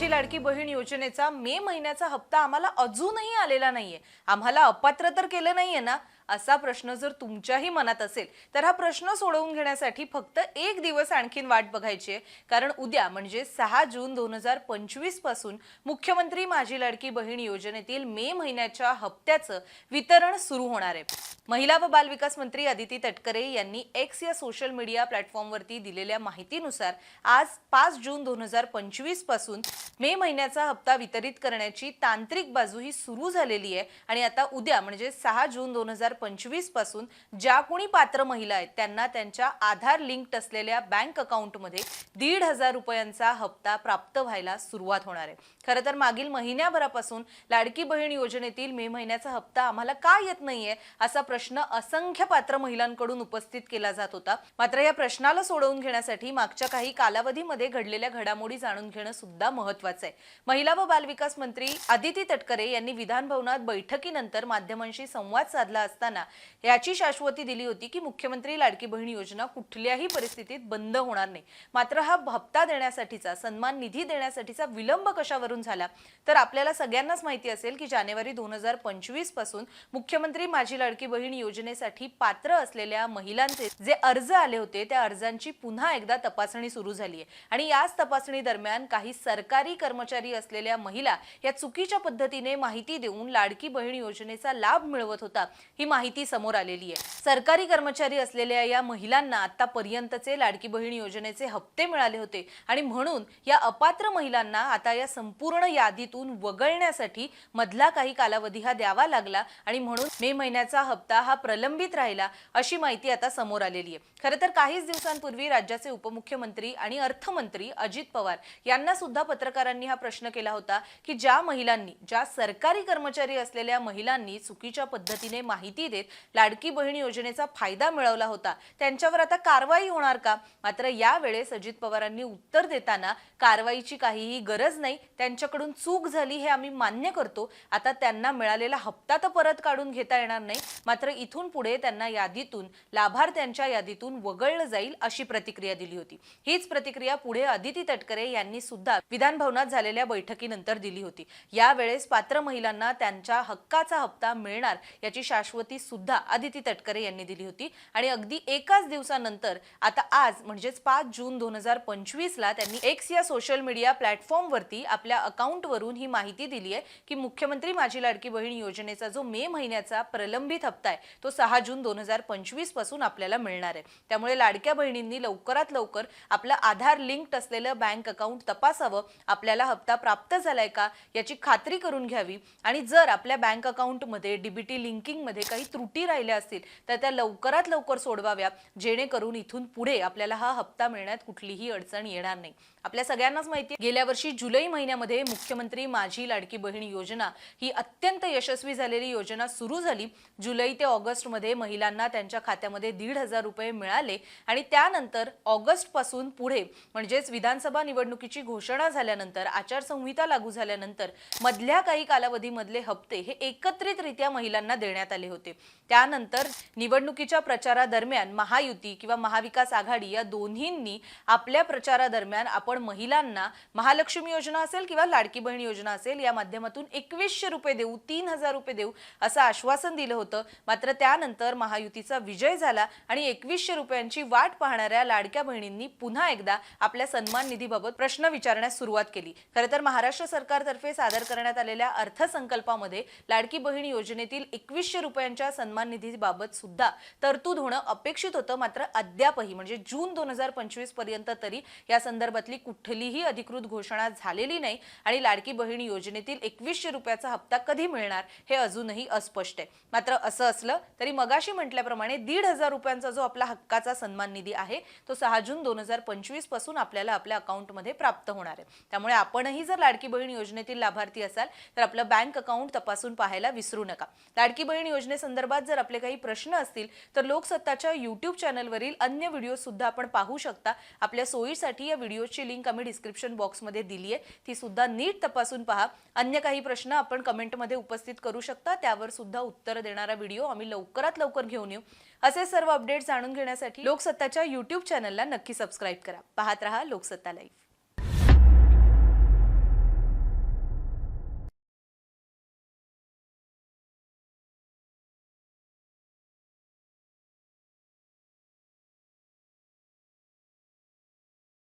माझी लाडकी बहीण योजनेचा मे महिन्याचा हप्ता आम्हाला अजूनही आलेला नाहीये. आम्हाला अपात्र तर केलं नाहीये ना? असा प्रश्न जर तुमच्याही मनात असेल तर हा प्रश्न सोडवून घेण्यासाठी फक्त एक दिवस आणखीन वाट बघायची आहे. कारण उद्या म्हणजे सहा जून दोन हजार पंचवीसपासून मुख्यमंत्री माझी लाडकी बहीण योजनेतील मे महिन्याच्या हप्त्याचं वितरण सुरू होणार आहे. महिला व बालविकास मंत्री अदिती तटकरे यांनी एक्स या सोशल मीडिया प्लॅटफॉर्मवरती दिलेल्या माहितीनुसार आज पाच जून दोन हजार पंचवीसपासून मे महिन्याचा हप्ता वितरित करण्याची तांत्रिक बाजू ही सुरू झालेली आहे. आणि आता उद्या म्हणजे सहा जून दोन हजार पंचवीसपासून ज्या कोणी पात्र महिला आहेत त्यांना त्यांच्या आधार लिंक्ड असलेल्या बँक अकाउंटमध्ये दीड हजार रुपयांचा हप्ता प्राप्त व्हायला सुरुवात होणार आहे. खरं तर मागील महिन्याभरापासून लाडकी बहीण योजनेतील मे महिन्याचा हप्ता आम्हाला का येत नाहीये असा प्रश्न असंख्य पात्र महिलांकडून उपस्थित केला जात होता. मात्र या प्रश्नाला सोडवून घेण्यासाठी मागच्या काही कालावधीमध्ये घडलेल्या घडामोडी जाणून घेणं सुद्धा महत्वाचं आहे. महिला व बालविकास मंत्री आदिती तटकरे यांनी विधान भवनात बैठकीनंतर माध्यमांशी संवाद साधला असताना याची शाश्वती दिली होती की मुख्यमंत्री लाडकी बहीण योजना कुठल्याही परिस्थितीत बंद होणार नाही. मात्र हा हप्ता देण्यासाठीचा सन्मान निधी देण्यासाठीचा विलंब कशावरून झाला? तर आपल्याला सगळ्यांनाच माहिती असेल की जानेवारी दोन हजार पंचवीसपासून मुख्यमंत्री माझी लाडकी बहीण योजनेसाठी पात्र असलेल्या महिलांचे जे अर्ज आले होते त्या अर्जांची पुन्हा एकदा तपासणी सुरू झाली आहे आणि याच तपासणी दरम्यान काही सरकारी कर्मचारी असलेल्या महिला या चुकीच्या पद्धतीने माहिती देऊन लाडकी बहीण योजनेचा लाभ मिळवत होता. ही माहिती माहिती समोर आलेली आहे. सरकारी कर्मचारी असलेल्या या महिलांना आतापर्यंतचे लाडकी बहीण योजनेचे हप्ते मिळाले होते आणि म्हणून या अपात्र महिलांना आता या संपूर्ण यादीतून वगळण्यासाठी मधला काही कालावधी हा द्यावा लागला आणि म्हणून मे महिन्याचा हप्ता हा प्रलंबित राहिला अशी माहिती आता समोर आलेली आहे. खरं तर काहीच दिवसांपूर्वी राज्याचे उपमुख्यमंत्री आणि अर्थमंत्री अजित पवार यांना सुद्धा पत्रकारांनी हा प्रश्न केला होता की ज्या महिलांनी ज्या सरकारी कर्मचारी असलेल्या महिलांनी चुकीच्या पद्धतीने माहिती देत लाडकी बहीण योजनेचा फायदा मिळवला होता. त्यांच्यावर आता कारवाई होणार का? मात्र यावेळेस अजित पवारांनी उत्तर देताना कारवाईची काहीही गरज नाही. त्यांच्याकडून चूक झाली हे आम्ही मान्य करतो. आता त्यांना मिळालेला हप्ता तर परत काढून घेता येणार नाही. मात्र इथून पुढे त्यांना यादीतून लाभार्थ्यांच्या यादीतून वगळलं जाईल अशी प्रतिक्रिया दिली होती. हीच प्रतिक्रिया पुढे अदिती तटकरे यांनी सुद्धा विधान भवनात झालेल्या बैठकीनंतर दिली होती. यावेळेस पात्र महिलांना त्यांच्या हक्काचा हप्ता मिळणार याची शाश्वती सुद्धा आदिती तटकरे यांनी दिली होती. आणि अगदी एकाच दिवसानंतर आता आज म्हणजेच पाच जून दोन हजार पंचवीसला त्यांनी एक्स या सोशल मीडिया प्लॅटफॉर्मवरती आपल्या अकाउंटवरून ही माहिती दिली आहे की मुख्यमंत्री माझी लाडकी बहीण योजनेचा जो मे महिन्याचा प्रलंबित हप्ता आहे तो सहा जून दोन हजार पंचवीसपासून आपल्याला मिळणार आहे. त्यामुळे लाडक्या बहिणींनी लवकरात लवकर आपलं आधार लिंक्ड असलेलं बँक अकाउंट तपासावं. आपल्याला हप्ता प्राप्त झालाय का याची खात्री करून घ्यावी. आणि जर आपल्या बँक अकाउंटमध्ये डीबीटी लिंकिंगमध्ये काही त्रुटी राहिल्या असतील तर त्या लवकरात लवकर सोडवाव्या. जेणेकरून इथून पुढे आपल्याला हा हप्ता मिळण्यात कुठलीही अडचण येणार नाही. आपल्या सगळ्यांनाच माहिती आहे गेल्या वर्षी जुलै महिन्यामध्ये मुख्यमंत्री माझी लाडकी बहीण योजना ही अत्यंत यशस्वी झालेली योजना सुरू झाली. जुलै ते ऑगस्टमध्ये महिलांना त्यांच्या खात्यामध्ये दीड हजार रुपये मिळाले आणि त्यानंतर ऑगस्टपासून पुढे म्हणजेच विधानसभा निवडणुकीची घोषणा झाल्यानंतर आचारसंहिता लागू झाल्यानंतर मधल्या काही कालावधीमधले हप्ते हे एकत्रितरित्या महिलांना देण्यात आले होते. त्यानंतर निवडणुकीच्या प्रचारादरम्यान महायुती किंवा महाविकास आघाडी या दोन्हींनी आपल्या प्रचारादरम्यान आपण महिलांना महालक्ष्मी योजना असेल किंवा लाडकी बहीण योजना असेल या माध्यमातून एकवीसशे रुपये देऊ तीन हजार रुपये देऊ असं आश्वासन दिलं होतं. मात्र त्यानंतर महायुतीचा विजय झाला आणि एकवीसशे रुपयांची वाट पाहणाऱ्या लाडक्या बहिणींनी पुन्हा एकदा आपल्या सन्मान निधीबाबत प्रश्न विचारण्यास सुरुवात केली. खरं तर महाराष्ट्र सरकारतर्फे सादर करण्यात आलेल्या अर्थसंकल्पामध्ये लाडकी बहीण योजनेतील एकवीसशे रुपयांच्या सन्मान निधीबाबत सुद्धा तरतूद होणं अपेक्षित होतं. मात्र अद्यापही म्हणजे जून दोन हजार पंचवीसपर्यंत तरी या संदर्भातली कुठलीही अधिकृत घोषणा झालेली नाही आणि लाडकी बहीण योजनेतील एकवीसशे रुपयाचा हप्ता कधी मिळणार हे अजूनही अस्पष्ट आहे. मात्र असं असलं तरी मगाशी म्हटल्याप्रमाणे दीड हजार रुपयांचा जो आपला हक्काचा सन्मान निधी आहे तो सहा जून दोन हजार पंचवीसपासून आपल्याला आपल्या अकाउंटमध्ये प्राप्त होणार आहे. त्यामुळे आपणही जर लाडकी बहीण योजनेतील लाभार्थी असाल तर आपलं बँक अकाउंट तपासून पाहायला विसरू नका. लाडकी बहीण योजनेसंदर्भात जर आपले काही प्रश्न असतील तर लोकसत्ताच्या युट्यूब चॅनलवरील अन्य व्हिडिओ सुद्धा आपण पाहू शकता. आपल्या सोयीसाठी या व्हिडिओची लिंक आम्ही डिस्क्रिप्शन बॉक्समध्ये दिली आहे ती सुद्धा नीट तपासून पहा. अन्य काही प्रश्न आपण कमेंटमध्ये उपस्थित करू शकता. त्यावर सुद्धा उत्तर देणारा व्हिडिओ आम्ही लवकरात लवकर घेऊन येऊ. असे सर्व अपडेट जाणून घेण्यासाठी लोकसत्ताच्या युट्यूब चॅनलला नक्की सबस्क्राईब करा. पाहत रहा लोकसत्ता लाईव्ह